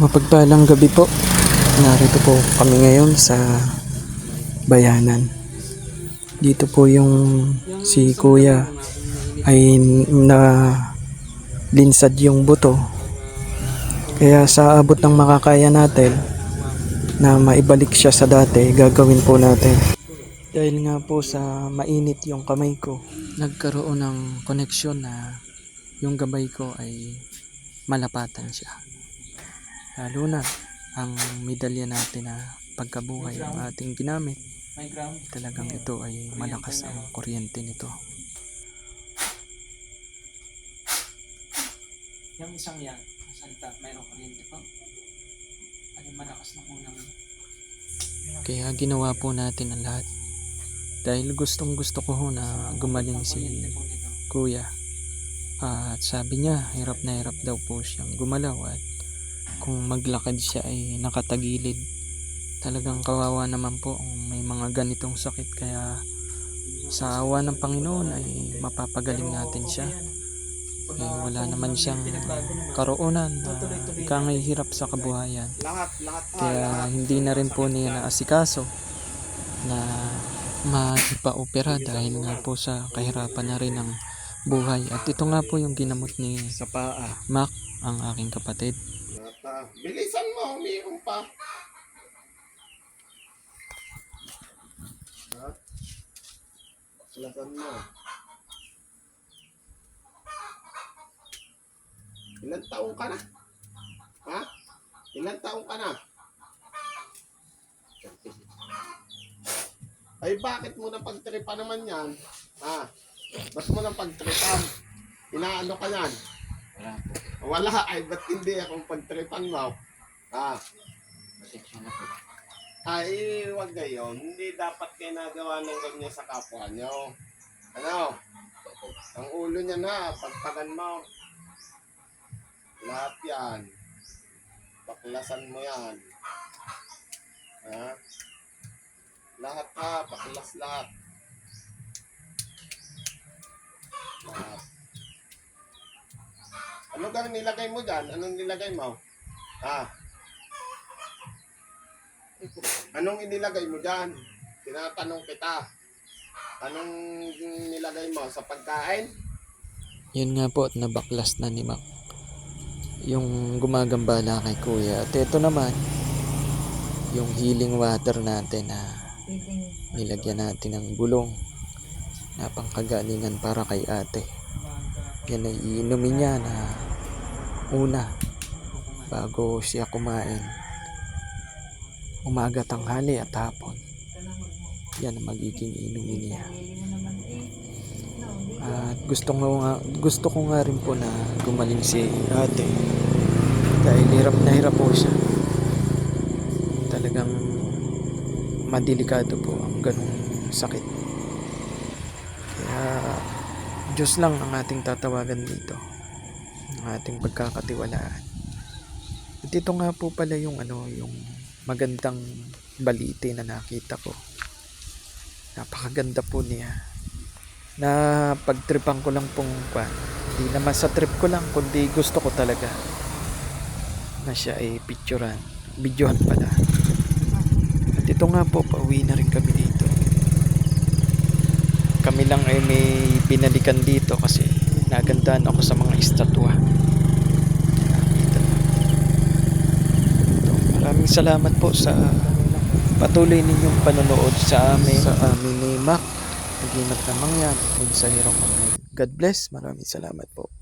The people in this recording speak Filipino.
Mapagpalang gabi po. Narito po kami ngayon sa bayanan. Dito po yung si kuya ay na linsad yung buto. Kaya sa abot ng makakaya natin na maibalik siya sa dati, gagawin po natin. Dahil nga po sa mainit yung kamay ko, nagkaroon ng koneksyon na yung gabay ko ay malapatan siya. Lalo na ang medalya natin na pagkabuhay ang ating ginamit. Talagang ito ay malakas ang kuryente nito. Yung isang yan, salta, mayroong kuryente po. Ay malakas na unang. Kaya ginawa po natin ang lahat. Dahil gustong gusto ko ho na gumaling si kuya. At sabi niya, hirap na hirap daw po siyang gumalaw at kung maglakad siya ay nakatagilid. Talagang kawawa naman po ang may mga ganitong sakit kaya sa awa ng Panginoon ay mapapagaling natin siya. Eh, wala naman siyang karoonan na kangahihirap sa kabuhayan. Kaya hindi na rin po niya naasikaso na maipa-opera dahil nga po sa kahirapan na rin ng buhay. At ito nga po yung ginamot ni Sa paa. Mac, ang aking kapatid. Ah, bilisan mo, umiinom pa. Ha? Bilisan mo. Ilan taong ka na? Ha? Ilan taong ka na? Ay bakit mo na pagtripa naman yan? Ha? Ba't mo na pagtripan? Inaano ka yan? Wala po. Wala, ay ba't hindi akong pagtripan mo? Ah, ay wag gayon. Hindi dapat kayo nagawa ng ganyan sa kapwa nyo. Ano? Ang ulo niya na, pagpagan mo. Lahat yan. Paklasan mo yan. Ha? Lahat ha, paklas. Lahat. Gang nilagay mo dyan? Anong nilagay mo? Ha? Anong inilagay mo dyan? Tinatanong kita. Anong nilagay mo sa pagkain? Yun nga po at nabaklas na ni Mac. Yung gumagambala kay kuya. At ito naman, yung healing water natin na nilagyan natin ng bulong na pangkagalingan para kay ate. Yan ay iinumin niya na una bago siya kumain. Umaga, tanghali at hapon. Yan ang magiging inumin niya. At gusto ko nga, gusto ko nga rin po na gumaling si ate. Dahil hirap na hirap po siya. Talagang madelikado po ang ganung sakit. Kaya Diyos lang ang ating tatawagan dito. Ang ating pagkakatiwalaan. At ito nga po pala yung ano, yung magandang balite na nakita ko. Napakaganda po niya na pagtripan ko lang pong kwan. Hindi naman sa trip ko lang, kundi gusto ko talaga na siya ay picturean. Videohan pala. At ito nga po, pauwi na rin kami dito. Kami lang ay may binalikan dito kasi nagandahan ako sa mga estatwa. Maraming salamat po sa patuloy ninyong panonood sa amin. Sa amin ni Mac. Naginat na mangyan. Kung sa hirong mga. God bless. Maraming salamat po.